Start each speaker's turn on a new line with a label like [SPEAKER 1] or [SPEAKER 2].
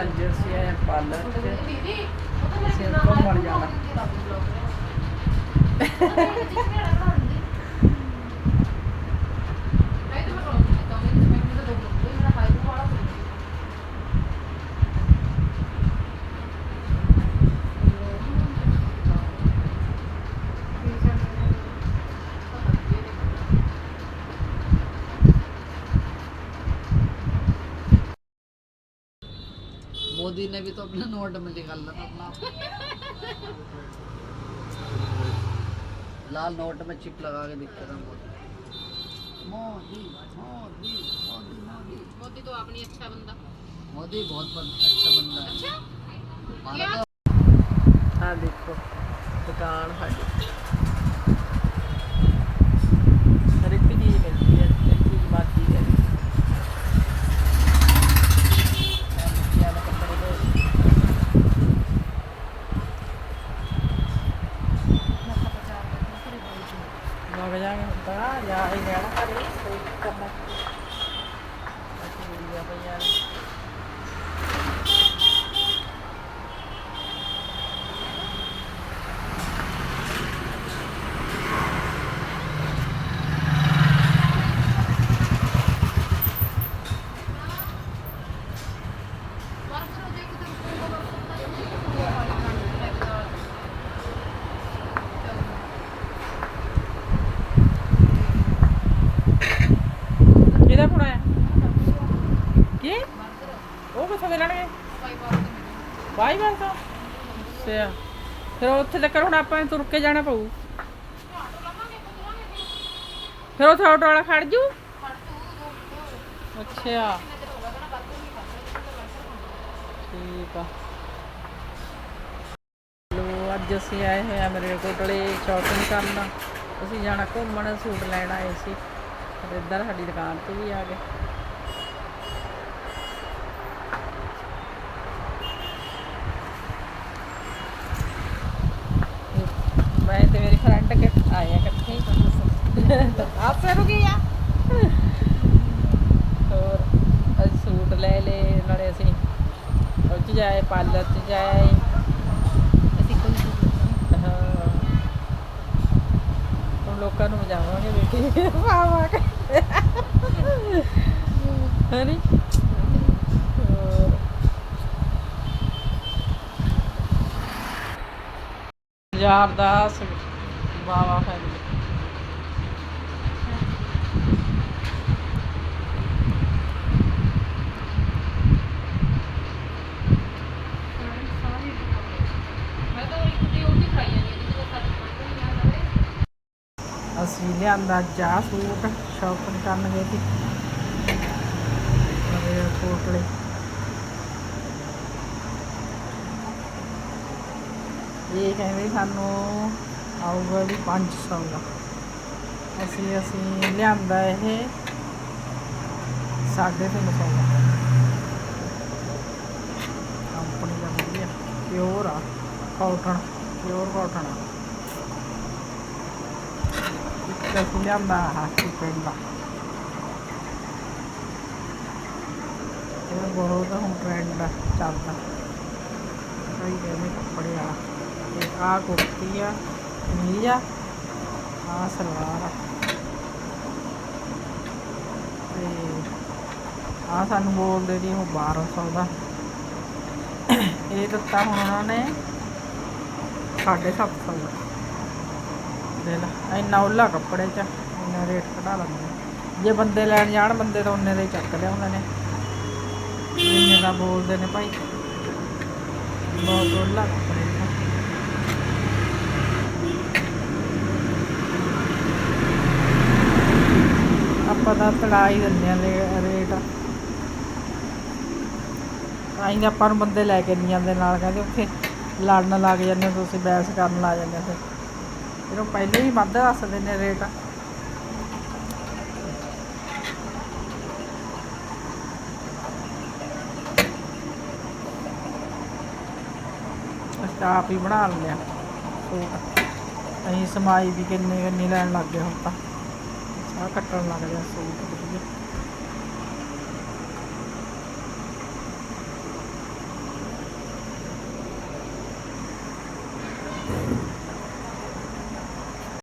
[SPEAKER 1] ਅੱਜ ਅਸੀਂ ਆਏ ਪਾਰਲਰ 'ਚ ਅਸੀਂ ਘੁੰਮਣ ਜਾਣਾ। मोदी ने भी तो अपना नोट में निकाला था अपना लाल नोट में चिप लगा के दिखते था मोदी मोदी मोदी मोदी मोदी
[SPEAKER 2] मोदी तो अपनी अच्छा बंदा
[SPEAKER 1] मोदी बहुत बन, अच्छा बंदा है
[SPEAKER 2] अच्छा
[SPEAKER 1] हमारा तो ਆ ਦੇਖੋ ਦੁਕਾਨ ਸਾਡੀ ਹਰ ਇੱਕ ਚੀਜ਼ ਮਿਲਦੀ ਹੈ ਵਗ ਜਾਗੇ ਹੁਣ ਤਾਂ ਜਾ ਹੀ ਲੈਣਾ ਘਰੇ ਕੋਈ ਕਰਨਾ ਅਸੀਂ ਆ ਪਈਆਂ ਨੇ। ਕੀ? ਉਹ ਕਿੱਥੋਂ ਮਿਲਣਗੇ ਬਾਈ ਬਾਈ ਤੋਂ। ਅੱਛਾ। ਫਿਰ ਉੱਥੇ ਤੱਕ ਹੁਣ ਆਪਾਂ ਤੁਰ ਕੇ ਜਾਣਾ ਪਊ। ਫਿਰ ਉੱਥੇ ਆਟੋ ਵਾਲਾ ਖੜ ਜੂ? ਅੱਛਾ। ਠੀਕ ਆ। ਲੋ, ਅੱਜ ਅਸੀਂ ਆਏ ਹੋਏ ਆ ਮੇਰੇ ਕੋਟਲੇ ਸ਼ਾਪਿੰਗ ਕਰਨ। ਅਸੀਂ ਜਾਣਾ ਘੁੰਮਣ, ਸੂਟ ਲੈਣ ਆਏ ਸੀ। ਫਿਰ ਇੱਧਰ ਸਾਡੀ ਦੁਕਾਨ ਤੇ ਵੀ ਆ ਗਏ। ਮੈਂ ਤੇ ਮੇਰੀ ਫਰੈਂਡ ਕੇ ਆਏ ਇਕੱਠੇ ਆਪਸੇ ਰੁਕੀ ਆ? ਹੋਰ ਅਸੀਂ ਸੂਟ ਲੈ ਲਏ ਨਾਲੇ ਅਸੀਂ ਉਹ 'ਚ ਜਾਏ ਪਾਰਲਰ 'ਚ ਜਾਏ।
[SPEAKER 2] ਅਸੀਂ ਕੋਈ
[SPEAKER 1] ਹਾਂ। ਲੋਕਾਂ ਨੂੰ ਜਾਵਾਂਗੇ ਬੇਟੀ ਵਾਵਾ ਕੇ ਹਨੀ ਯਾਰ ਦਾ ਵਾਵਾ ਫੈਮਿਲੀ
[SPEAKER 2] ਮੈਂ ਤਾਂ ਇੱਕ ਦੀ ਉਹ ਵੀ ਜਾਂਦੀ ਹੈ ਜਦੋਂ ਸਾਡੇ ਕੋਲ ਨਹੀਂ ਆ ਰਹੇ
[SPEAKER 1] ਅਸੀਂ ਲਿਆਂਦਾ ਜਾ ਸੂਟ ਸ਼ਾਪਿੰਗ ਕਰਨ ਗਏ ਸੀ। ਨਵੇਂ ਕੋਟਲੇ। ਇਹ ਕਹਿੰਦੇ ਸਾਨੂੰ ਆਊਗਾ ਵੀ 500 ਦਾ। ਅਸੀਂ ਅਸੀਂ ਲਿਆਂਦਾ ਇਹ ਸਾਢੇ ਤਿੰਨ ਸੌ ਦਾ। ਕੰਪਨੀ ਦਾ ਵਧੀਆ। ਪਿਓਰ ਆ। ਕਾਟਨ ਪਿਓਰ ਕਾਟਨ ਆ। ਇੱਕ ਅਸੀਂ ਲਿਆਂਦਾ ਆਹ ਇਹ ਬਹੁਤ ਹੁਣ ਟ੍ਰੈਂਡ ਚੱਲਦਾ ਕਈ ਕਹਿੰਦੇ ਕੱਪੜੇ ਆ ਤੇ ਆਹ ਕੁਰਤੀ ਆ ਕਮੀਜ਼ ਆ ਆਹ ਸਲਵਾਰ ਆ ਤੇ ਆਹ ਸਾਨੂੰ ਬੋਲਦੇ ਜੀ ਉਹ 1200 ਦਾ ਇਹ ਦਿੱਤਾ ਹੁਣ ਉਹਨਾਂ ਨੇ 750 ਦਾ ਦੇ ਲੈ। ਇੰਨਾ ਉੱਲਾ ਕੱਪੜੇ ਚ, ਇੰਨਾ ਰੇਟ ਕਢਾ ਲੈਂਦੇ ਜੇ ਬੰਦੇ ਲੈਣ ਜਾਣ, ਬੰਦੇ ਤਾਂ ਉਹਨੇ ਦੇ ਚੱਕ ਲਿਆਉਂਦੇ ਨੇ। ਇੰਨੇ ਦਾ ਬੋਲਦੇ ਨੇ ਭਾਈ। ਬਹੁਤ ਉੱਲਾ ਕੱਪੜੇ ਆਪਾਂ ਤਾਂ ਤੜਾ ਹੀ ਦਿੰਦੇ ਆ ਰੇਟ ਆਈਂ ਆਪਾਂ ਨੂੰ ਬੰਦੇ ਲੈ ਕੇ ਨਹੀਂ ਜਾਂਦੇ, ਨਾਲ ਕਹਿੰਦੇ ਉੱਥੇ ਲੜਨ ਲੱਗ ਜਾਂਦੇ ਤੁਸੀਂ ਬਹਿਸ ਕਰਨ ਲੱਗ ਜਾਂਦੇ ਫਿਰ। ਫਿਰ ਪਹਿਲੇ ਹੀ ਵੱਧ ਦੱਸਦੇ ਨੇ ਰੇਟ। ਅਸੀਂ ਤਾਂ ਆਪ ਹੀ ਬਣਾ ਲਿਆ ਸੂਟ। ਅਸੀਂ ਸਮਾਈ ਵੀ ਕਿੰਨੇ ਕਿੰਨੀ ਲੈਣ ਲੱਗ ਗਏ ਹੁਣ ਤਾਂ। ਸਾਹ ਕੱਟਣ ਲੱਗ ਗਿਆ ਸੂਟ। ਵਧੀਆ